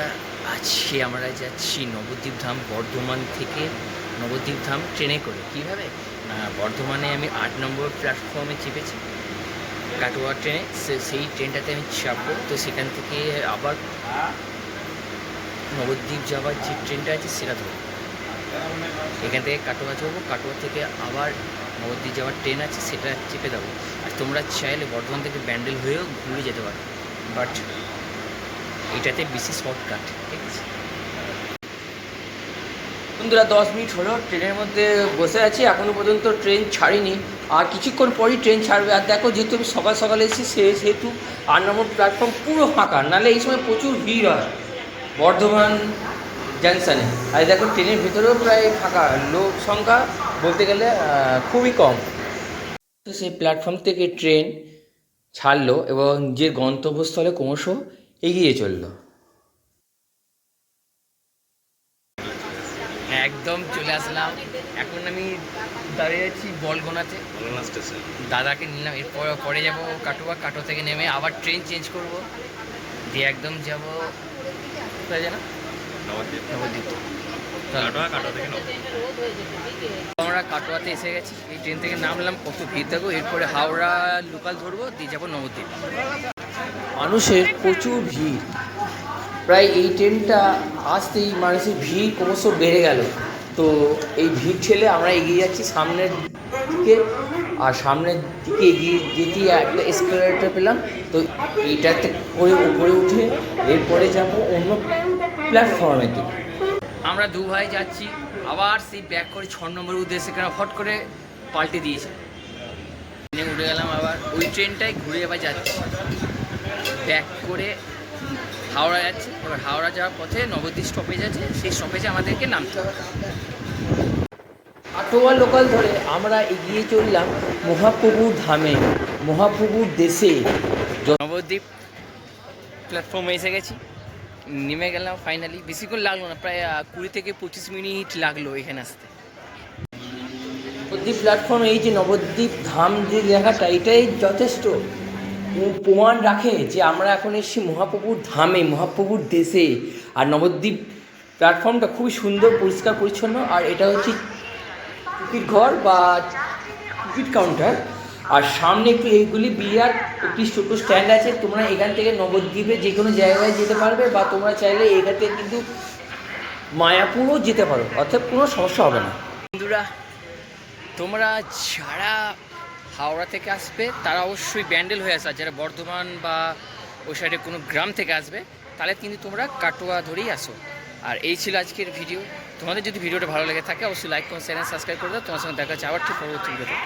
বন্ধুরা আজকে আমরা যাচ্ছি নবদ্বীপ ধাম বর্ধমান থেকে। নবদ্বীপ ধাম ট্রেনে করে। কীভাবে? না, বর্ধমানে আমি আট নম্বর প্ল্যাটফর্মে চেপেছি। কাটোয়া ট্রেনে সেই ট্রেনটাতে আমি চাপবো। তো সেখান থেকে আবার নবদ্বীপ যাওয়ার যে ট্রেনটা আছে, সেটা ধরবো। এখান থেকে কাটোয়া যাব কাটোয়া থেকে আবার নবদ্বীপ যাওয়ার ট্রেন আছে, সেটা চেপে দেবো আর তোমরা চাইলে বর্ধমান থেকে ব্যান্ডেল হয়েও ঘুরে যেতে পারো। বাট এটাতে বেশি শর্টকাট ঠিক আছে? বন্ধুরা, দশ মিনিট হলো, ট্রেনের মধ্যে বসে আছি এখনও পর্যন্ত ট্রেন ছাড়িনি। আর কিছুক্ষণ পরই ট্রেন ছাড়বে। আর দেখো, যেহেতু আমি সকাল সকালে এসেছি, সে সেহেতু আট নম্বর প্ল্যাটফর্ম পুরো ফাঁকা। নাহলে এই সময় প্রচুর ভিড় হয়, বর্ধমান জাংশনে আর দেখো, ট্রেনের ভিতরেও প্রায় ফাঁকা লোক সংখ্যা, বলতে গেলে খুবই কম। তো সেই প্ল্যাটফর্ম থেকে ট্রেন ছাড়লো এবং যে গন্তব্যস্থলে ক্রমশ এগিয়ে চলল। একদম চলে আসলাম। এখন আমি দাঁড়িয়ে আছি বলগোনাতে। দাদাকে নিলাম এরপর পরে যাব কাটোয়া। কাটো থেকে নেমে আবার ট্রেন চেঞ্জ করব। দিয়ে একদম যাব কোথায় যেন? নবদ্বীপ। নবদ্বীপ। আমরা কাটোয়াতে এসে গেছি। এই ট্রেন থেকে নামলাম কত ভিড় থাকব এরপরে হাওড়া লোকাল ধরবো দিয়ে যাব নবদ্বীপ। মানুষের প্রচুর ভিড়। প্রায় এই ট্রেনটা আসতেই মানুষের ভিড় ক্রমশ বেড়ে গেল। তো এই ভিড় ঠেলে আমরা এগিয়ে যাচ্ছি সামনের দিকে। আর সামনের দিকে এগিয়ে যেতেই একটা এসকেলেটার পেলাম। তো এইটাতে করে উপরে উঠে এরপরে যাব অন্য প্ল্যাটফর্মের দিকে। আমরা দু ভাই যাচ্ছি। আবার সেই ব্যাক করে ছ নম্বর উদ্দেশ্যে কেন হট করে পাল্টে দিয়েছে। ট্রেনে উঠে গেলাম আবার। ওই ট্রেনটাই ঘুরে আবার যাচ্ছি। ব্যাক করে হাওড়া যাচ্ছে। এবার হাওড়া যাওয়ার পথে নবদ্বীপ স্টপেজ আছে। সেই স্টপেজে আমাদেরকে নামতে হবে। আটোয়া লোকাল ধরে আমরা এগিয়ে চললাম মহাপ্রভুর ধামে। মহাপ্রভুর দেশে। নবদ্বীপ প্ল্যাটফর্মে এসে গেছি। নেমে গেলাম ফাইনালি বেশিক্ষণ লাগল না প্রায় কুড়ি থেকে পঁচিশ মিনিট লাগল এখানে আসতে। নবদ্বীপ প্ল্যাটফর্মে এই যে নবদ্বীপ ধাম যে লেখাটা এটাই যথেষ্ট। প্রমাণ রাখে যে আমরা এখন এসেছি মহাপ্রভুর ধামে, মহাপ্রভুর দেশে। আর নবদ্বীপ প্ল্যাটফর্মটা খুবই সুন্দর, পরিষ্কার, পরিচ্ছন্ন। আর এটা হচ্ছে টিকিট ঘর বা টিকিট কাউন্টার আর সামনে একটু এইগুলি বিরাট একটি ছোটো স্ট্যান্ড আছে। তোমরা এখান থেকে নবদ্বীপে যে কোনো জায়গায় যেতে পারবে বা তোমরা চাইলে এখান থেকে কিন্তু মায়াপুরও যেতে পারো। অর্থাৎ কোনো সমস্যা হবে না। বন্ধুরা, তোমরা যারা হাওড়া থেকে আসবে, তারা অবশ্যই ব্যান্ডেল হয়ে আসা যারা বর্ধমান বা ওই সাইডে কোনো গ্রাম থেকে আসবে, তাহলে কিন্তু তোমরা কাটোয়া ধরেই আসো। আর এই ছিল আজকের ভিডিও। তোমাদের যদি ভিডিওটা ভালো লেগে থাকে, অবশ্যই লাইক করুন চ্যানেল সাবস্ক্রাইব করে দাও। তোমার সঙ্গে দেখা হচ্ছে আবার ঠিক পরবর্তী ভিডিও